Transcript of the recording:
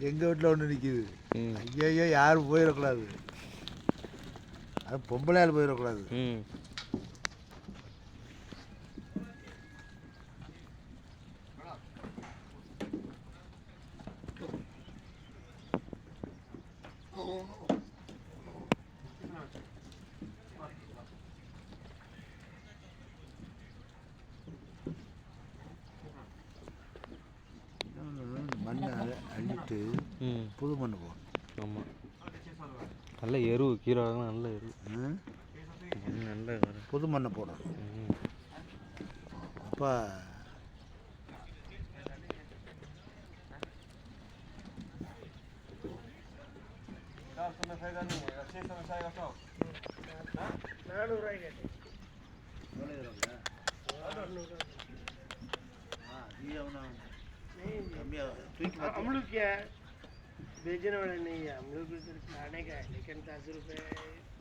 எங்கள் வீட்டில் ஒன்று நிற்கிது ஐயோ யாரும் போயிடக்கூடாது அது பொம்பளையால் போயிடக்கூடாது ம். அதை அள்ளிட்டு புது மண் போடணும் ஆமாம் நல்ல எருவு கீழே நல்ல எரு. நல்ல புது மண்ணை போடணும். அப்போ. நானூறுரூவாய்க்கு हम लोग क्या है? बेचने वाले नहीं है हम लोग खाने का है, लेकिन दस रुपये